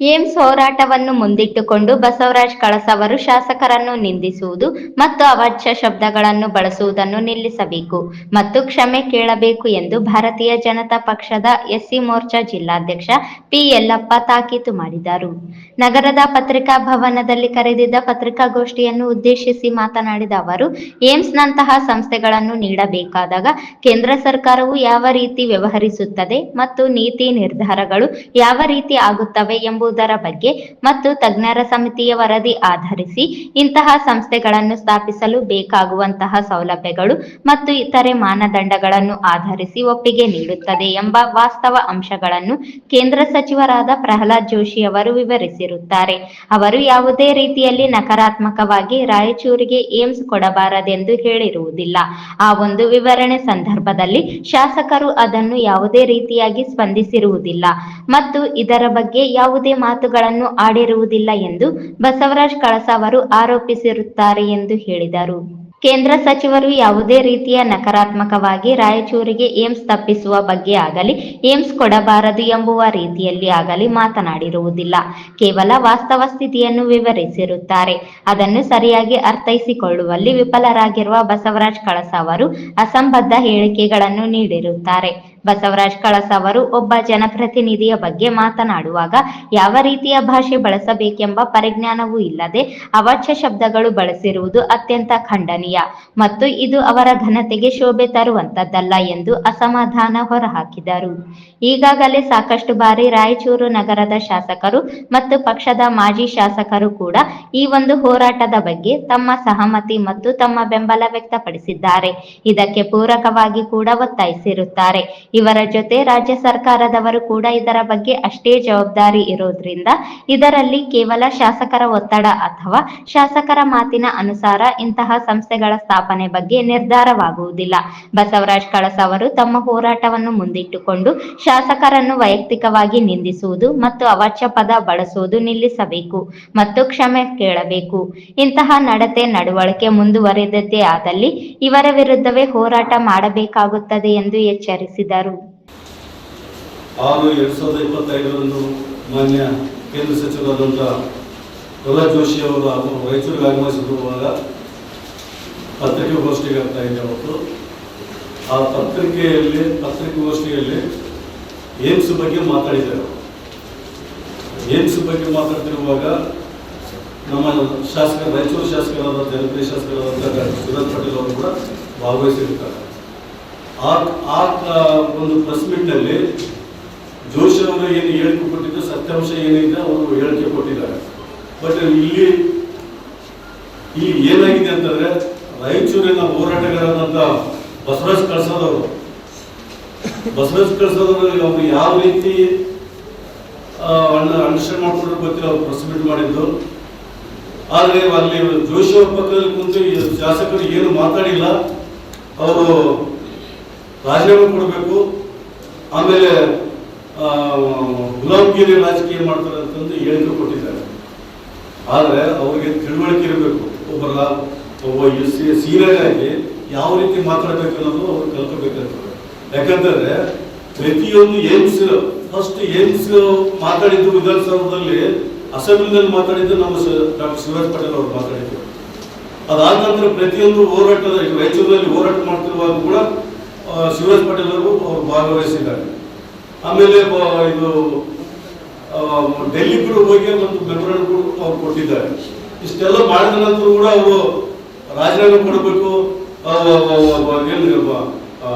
AIIMS ಹೋರಾಟವನ್ನು ಮುಂದಿಟ್ಟುಕೊಂಡು ಬಸವರಾಜ್ ಕಳಸ ಅವರು ಶಾಸಕರನ್ನು ನಿಂದಿಸುವುದು ಮತ್ತು ಅವಾಚ್ಯ ಶಬ್ದಗಳನ್ನು ಬಳಸುವುದನ್ನು ನಿಲ್ಲಿಸಬೇಕು ಮತ್ತು ಕ್ಷಮೆ ಕೇಳಬೇಕು ಎಂದು ಭಾರತೀಯ ಜನತಾ ಪಕ್ಷದ ಎಸ್ಸಿ ಮೋರ್ಚಾ ಜಿಲ್ಲಾಧ್ಯಕ್ಷ ಪಿ ಯಲ್ಲಪ್ಪ ತಾಕೀತು ಮಾಡಿದರು. ನಗರದ ಪತ್ರಿಕಾ ಭವನದಲ್ಲಿ ಕರೆದಿದ್ದ ಪತ್ರಿಕಾಗೋಷ್ಠಿಯನ್ನು ಉದ್ದೇಶಿಸಿ ಮಾತನಾಡಿದ ಅವರು, ಏಮ್ಸ್ನಂತಹ ಸಂಸ್ಥೆಗಳನ್ನು ನೀಡಬೇಕಾದಾಗ ಕೇಂದ್ರ ಸರ್ಕಾರವು ಯಾವ ರೀತಿ ವ್ಯವಹರಿಸುತ್ತದೆ ಮತ್ತು ನೀತಿ ನಿರ್ಧಾರಗಳು ಯಾವ ರೀತಿ ಆಗುತ್ತವೆ ಎಂಬುದರ ಬಗ್ಗೆ ಮತ್ತು ತಜ್ಞರ ಸಮಿತಿಯ ವರದಿ ಆಧರಿಸಿ ಇಂತಹ ಸಂಸ್ಥೆಗಳನ್ನು ಸ್ಥಾಪಿಸಲು ಬೇಕಾಗುವಂತಹ ಸೌಲಭ್ಯಗಳು ಮತ್ತು ಇತರೆ ಮಾನದಂಡಗಳನ್ನು ಆಧರಿಸಿ ಒಪ್ಪಿಗೆ ನೀಡುತ್ತದೆ ಎಂಬ ವಾಸ್ತವ ಅಂಶಗಳನ್ನು ಕೇಂದ್ರ ಸಚಿವರಾದ ಪ್ರಹ್ಲಾದ್ ಜೋಶಿ ಅವರು ವಿವರಿಸಿರುತ್ತಾರೆ. ಅವರು ಯಾವುದೇ ರೀತಿಯಲ್ಲಿ ನಕಾರಾತ್ಮಕವಾಗಿ ರಾಯಚೂರಿಗೆ ಏಮ್ಸ್ ಕೊಡಬಾರದೆಂದು ಹೇಳಿರುವುದಿಲ್ಲ. ಆ ಒಂದು ವಿವರಣೆ ಸಂದರ್ಭದಲ್ಲಿ ಶಾಸಕರು ಅದನ್ನು ಯಾವುದೇ ರೀತಿಯಾಗಿ ಸ್ಪಂದಿಸಿರುವುದಿಲ್ಲ. ಮತ್ತು ಇದರ ಬಗ್ಗೆ ಯಾವುದೇ ಮಾತುಗಳನ್ನು ಆಡಿರುವುದಿಲ್ಲ ಎಂದು ಬಸವರಾಜ್ ಕಳಸ ಅವರು ಆರೋಪಿಸಿರುತ್ತಾರೆ ಎಂದು ಹೇಳಿದರು. ಕೇಂದ್ರ ಸಚಿವರು ಯಾವುದೇ ರೀತಿಯ ನಕಾರಾತ್ಮಕವಾಗಿ ರಾಯಚೂರಿಗೆ ಏಮ್ಸ್ ತಪ್ಪಿಸುವ ಬಗ್ಗೆ ಆಗಲಿ, ಏಮ್ಸ್ ಕೊಡಬಾರದು ಎಂಬುವ ರೀತಿಯಲ್ಲಿ ಆಗಲಿ ಮಾತನಾಡಿರುವುದಿಲ್ಲ. ಕೇವಲ ವಾಸ್ತವ ಸ್ಥಿತಿಯನ್ನು ವಿವರಿಸಿರುತ್ತಾರೆ. ಅದನ್ನು ಸರಿಯಾಗಿ ಅರ್ಥೈಸಿಕೊಳ್ಳುವಲ್ಲಿ ವಿಫಲರಾಗಿರುವ ಬಸವರಾಜ್ ಕಳಸ ಅವರು ಅಸಂಬದ್ಧ ಹೇಳಿಕೆಗಳನ್ನು ನೀಡಿರುತ್ತಾರೆ. ಬಸವರಾಜ್ ಕಳಸ ಅವರು ಒಬ್ಬ ಜನಪ್ರತಿನಿಧಿಯ ಬಗ್ಗೆ ಮಾತನಾಡುವಾಗ ಯಾವ ರೀತಿಯ ಭಾಷೆ ಬಳಸಬೇಕೆಂಬ ಪರಿಜ್ಞಾನವೂ ಇಲ್ಲದೆ ಅವಾಚ್ಯ ಶಬ್ದಗಳು ಬಳಸಿರುವುದು ಅತ್ಯಂತ ಖಂಡನೀಯ. ಮತ್ತು ಇದು ಅವರ ಘನತೆಗೆ ಶೋಭೆ ತರುವಂತದ್ದಲ್ಲ ಎಂದು ಅಸಮಾಧಾನ ಹೊರಹಾಕಿದರು. ಈಗಾಗಲೇ ಸಾಕಷ್ಟು ಬಾರಿ ರಾಯಚೂರು ನಗರದ ಶಾಸಕರು ಮತ್ತು ಪಕ್ಷದ ಮಾಜಿ ಶಾಸಕರು ಕೂಡ ಈ ಒಂದು ಹೋರಾಟದ ಬಗ್ಗೆ ತಮ್ಮ ಸಹಮತಿ ಮತ್ತು ತಮ್ಮ ಬೆಂಬಲ ವ್ಯಕ್ತಪಡಿಸಿದ್ದಾರೆ. ಇದಕ್ಕೆ ಪೂರಕವಾಗಿ ಕೂಡ ಒತ್ತಾಯಿಸಿರುತ್ತಾರೆ. ಇವರ ಜೊತೆ ರಾಜ್ಯ ಸರ್ಕಾರದವರು ಕೂಡ ಇದರ ಬಗ್ಗೆ ಅಷ್ಟೇ ಜವಾಬ್ದಾರಿ ಇರೋದ್ರಿಂದ ಇದರಲ್ಲಿ ಕೇವಲ ಶಾಸಕರ ಒತ್ತಡ ಅಥವಾ ಶಾಸಕರ ಮಾತಿನ ಅನುಸಾರ ಇಂತಹ ಸಂಸ್ಥೆಗಳ ಸ್ಥಾಪನೆ ಬಗ್ಗೆ ನಿರ್ಧಾರವಾಗುವುದಿಲ್ಲ. ಬಸವರಾಜ್ ಕಳಸ ಅವರು ತಮ್ಮ ಹೋರಾಟವನ್ನು ಮುಂದಿಟ್ಟುಕೊಂಡು ಶಾಸಕರನ್ನು ವೈಯಕ್ತಿಕವಾಗಿ ನಿಂದಿಸುವುದು ಮತ್ತು ಅವಾಚ್ಯ ಪದ ಬಳಸುವುದು ನಿಲ್ಲಿಸಬೇಕು ಮತ್ತು ಕ್ಷಮೆ ಕೇಳಬೇಕು. ಇಂತಹ ನಡತೆ ನಡವಳಿಕೆ ಮುಂದುವರೆದದ್ದೇ ಆದಲ್ಲಿ ಇವರ ವಿರುದ್ಧವೇ ಹೋರಾಟ ಮಾಡಬೇಕಾಗುತ್ತದೆ ಎಂದು ಎಚ್ಚರಿಸಿದರು. ಆರು ಎರಡು ಸಾವಿರದ ಇಪ್ಪತ್ತೈದರಂದು ಮಾನ್ಯ ಕೇಂದ್ರ ಸಚಿವರಾದಂಥ ಪ್ರಹ್ಲಾದ್ ಜೋಶಿ ಅವರು ರಾಯಚೂರಿಗೆ ಆಗಮಿಸಿರುವಾಗ ಪತ್ರಿಕಾಗೋಷ್ಠಿಗೆ ಆಗ್ತಾ ಇದೆ ಅವತ್ತು. ಆ ಪತ್ರಿಕೆಯಲ್ಲಿ ಪತ್ರಿಕಾಗೋಷ್ಠಿಯಲ್ಲಿ ಏಮ್ಸ್ ಬಗ್ಗೆ ಮಾತಾಡಿದ್ದಾರೆ ಏಮ್ಸ್ ಬಗ್ಗೆ ಮಾತಾಡ್ತಿರುವಾಗ ನಮ್ಮ ಶಾಸಕ, ರಾಯಚೂರು ಶಾಸಕರಾದ ಜನಪ್ರಿಯ ಶಾಸಕರಾದಂಥ ಸುರತ್ ಪಟೇಲ್ ಅವರು ಕೂಡ ಭಾಗವಹಿಸಿರ್ತಾರೆ. ಆ ಆ, ಒಂದು ಪ್ರೆಸ್ ಮೀಟ್ನಲ್ಲಿ ಜೋಶಿ ಅವರು ಏನು ಹೇಳಿಕೆ ಕೊಟ್ಟಿದ್ದು, ಸತ್ಯಾಂಶ ಏನಿದೆ ಅವರು ಹೇಳಿಕೆ ಕೊಟ್ಟಿದ್ದಾರೆ. ಬಟ್ ಇಲ್ಲಿ ಇಲ್ಲಿ ಏನಾಗಿದೆ ಅಂತಂದ್ರೆ, ರಾಯಚೂರಿನ ಹೋರಾಟಗಾರರಾದಂಥ ಬಸವರಾಜ್ ಕಳ್ಸೋದವರು. ಬಸವರಾಜ್ ಕಳ್ಸೋದವರು ಅವರು ಯಾವ ರೀತಿ ಅಂಡರ್ಸ್ಟ್ಯಾಂಡ್ ಮಾಡ್ಕೊಂಡ್ರೆ ಗೊತ್ತಿಲ್ಲ, ಅವ್ರು ಪ್ರೆಸ್ ಮೀಟ್ ಮಾಡಿದ್ದು. ಆದರೆ ಅಲ್ಲಿ ಜೋಶಿ ಅವ್ರ ಪಕ್ಕದಲ್ಲಿ ಕುಂತು ಶಾಸಕರು ಏನು ಮಾತಾಡಿಲ್ಲ, ಅವರು ರಾಜೀನಾಮೆ ಕೊಡಬೇಕು. ಆಮೇಲೆ ಗುಲಾಮಗಿರಿ ರಾಜಕೀಯ ಮಾಡ್ತಾರೆ ಅಂತಂದು ಹೇಳಿದ್ರು ಕೊಟ್ಟಿದ್ದಾರೆ. ಆದರೆ ಅವರಿಗೆ ತಿಳುವಳಿಕೆ ಇರಬೇಕು. ಒಬ್ಬ ಒಬ್ಬ ಸೀನಿಯರ್ ಆಗಿ ಯಾವ ರೀತಿ ಮಾತಾಡಬೇಕು ಅನ್ನೋದು ಅವ್ರು ಕಲ್ಕೋಬೇಕಾಗ್ತದೆ ಯಾಕಂತಂದ್ರೆ, ಪ್ರತಿಯೊಂದು ಏಮ್ಸ್ ಫಸ್ಟ್ ಏಮ್ಸ್ ಮಾತಾಡಿದ್ದು ವಿಧಾನಸೌಧದಲ್ಲಿ ಅಸೆಂಬ್ಲಿನಲ್ಲಿ ಮಾತಾಡಿದ್ದು ನಮ್ಮ ಡಾಕ್ಟರ್ ಶಿವರಾಜ್ ಪಟೇಲ್ ಅವರು ಮಾತಾಡಿದ್ರು. ಅದಾದ ನಂತರ ಪ್ರತಿಯೊಂದು ಹೋರಾಟದ ರಾಯಚೂರಿನಲ್ಲಿ ಹೋರಾಟ ಮಾಡ್ತಿರುವಾಗ ಕೂಡ ಶಿವರಾಜ್ ಪಟೇಲ್ ಅವರು ಅವರು ಭಾಗವಹಿಸಿದ್ದಾರೆ. ಆಮೇಲೆ ಇದು ಡೆಲ್ಲಿ ಕೂಡ ಹೋಗಿ ಒಂದು ಮೆಮೊರಂಡಮ್ ಕೂಡ ಅವ್ರು ಕೊಟ್ಟಿದ್ದಾರೆ. ಇಷ್ಟೆಲ್ಲ ಮಾಡಿದ ನಂತರ ಕೂಡ ಅವರು ರಾಜೀನಾಮೆ ಕೊಡಬೇಕು. ಗುಲಾಬ್ ಆ,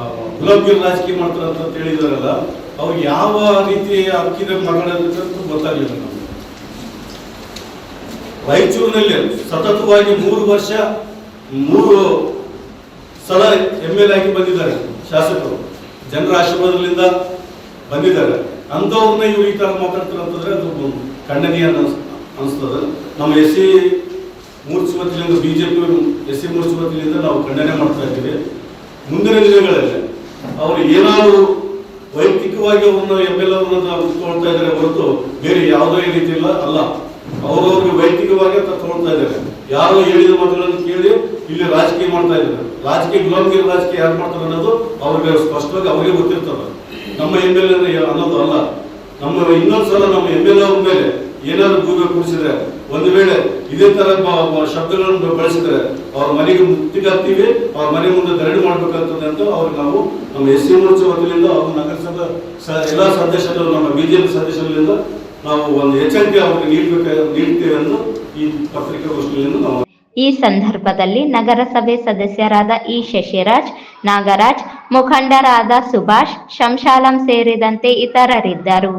ರಾಜಕೀಯ ಮಾಡ್ತಾರೆ ಅಂತ ಹೇಳಿದಾರಲ್ಲ ಅವ್ರು ಯಾವ ರೀತಿ ಹಕ್ಕಿದ ಮಾತಾಡೋದಂತ ಗೊತ್ತಾಗಲಿಲ್ಲ ನಮ್ಗೆ. ರಾಯಚೂರಿನಲ್ಲಿ ಸತತವಾಗಿ ಮೂರು ವರ್ಷ ಮೂರು ಸಲ ಎಂ ಎಲ್ ಆಗಿ ಬಂದಿದ್ದಾರೆ. ಶಾಸಕರು ಜನರ ಆಶೀರ್ವಾದದಿಂದ ಬಂದಿದ್ದಾರೆ. ಅಂಥವ್ರನ್ನ ಇವ್ರು ಈ ಥರ ಮಾತಾಡ್ತಾರೆ ಅಂತಂದರೆ ಅದು ಖಂಡನೀಯ ಅನ್ಸ್- ಅನಿಸ್ತದೆ. ನಮ್ಮ S C ಮೂರ್ತಿಮತಿಲಿಂದ B J P S C ಮೂರ್ತಿಮತಿಲಿಂದ ನಾವು ಖಂಡನೆ ಮಾಡ್ತಾ ಇದ್ದೀವಿ. ಮುಂದಿನ ದಿನಗಳಲ್ಲಿ ಅವರು ಏನಾದರೂ ವೈಯಕ್ತಿಕವಾಗಿ ಅವ್ರನ್ನ ಎಂ ಎಲ್ ಅವ್ರನ್ನ ತಗೊಳ್ತಾ ಇದ್ದಾರೆ ಹೊರತು ಬೇರೆ ಯಾವುದೇ ರೀತಿ ಇಲ್ಲ. ಅಲ್ಲ ಅವರವ್ರಿಗೆ ವೈಯಕ್ತಿಕವಾಗಿ ಅಂತ ತಗೊಳ್ತಾ ಇದ್ದಾರೆ. ಯಾರು ಹೇಳಿದ ಮಾತುಗಳನ್ನು ಇಲ್ಲಿ ರಾಜಕೀಯ ಮಾಡ್ತಾ ಇದ್ದಾರೆ. ರಾಜಕೀಯ ಗುಲಾಮಗಿರಿ ರಾಜಕೀಯ ಯಾರು ಮಾಡ್ತಾರೆ ಅನ್ನೋದು ಅವ್ರಿಗೆ ಸ್ಪಷ್ಟವಾಗಿ ಅವರಿಗೆ ಗೊತ್ತಿರ್ತಾರೆ ನಮ್ಮ ಎಂ ಎಲ್ ಎ ಅನ್ನೋದು ಅಲ್ಲ. ನಮ್ಮ ಇನ್ನೊಂದ್ಸಲ ನಮ್ಮ ಎಂ ಎಲ್ ಅವ್ರ ಮೇಲೆ ಏನಾದ್ರು ಭೂಮಿ ಕೂಡಿಸಿದ್ರೆ ಒಂದು ವೇಳೆ ಇದೇ ತರ ಶಬ್ದಗಳನ್ನು ಬಳಸಿದ್ರೆ ಅವ್ರ ಮನೆಗೆ ಮುತ್ತಿಗಾಗ್ತೀವಿ ಅವ್ರ ಮನೆ ಮುಂದೆ ಧರಣಿ ಮಾಡ್ಬೇಕಂತ ಅವ್ರಿಗೆ ನಾವು ನಮ್ಮ ಎಸ್ ಸಿ ಮೋರ್ಚಾ ವತಿಯಿಂದ ಹಾಗೂ ನಗರಸಭಾ ಎಲ್ಲಾ ಸದಸ್ಯರು ನಮ್ಮ ಬಿಜೆಪಿ ಸದಸ್ಯರಿಂದ ನಾವು ಒಂದು ಎಚ್ಚರಿಕೆ ಅವ್ರಿಗೆ ನೀಡಬೇಕು, ನೀಡ್ತೇವೆ ಅನ್ನೋ ಈ ಪತ್ರಿಕಾಗೋಷ್ಠಿಯಿಂದ ನಾವು ಈ ಸಂದರ್ಭದಲ್ಲಿ ನಗರಸಭೆ ಸದಸ್ಯರಾದ ಇ ಶಶಿರಾಜ್ ನಾಗರಾಜ್ ಮುಖಂಡರಾದ ಸುಭಾಷ್ ಶಂಶಾಲಂ ಸೇರಿದಂತೆ ಇತರರಿದ್ದರು.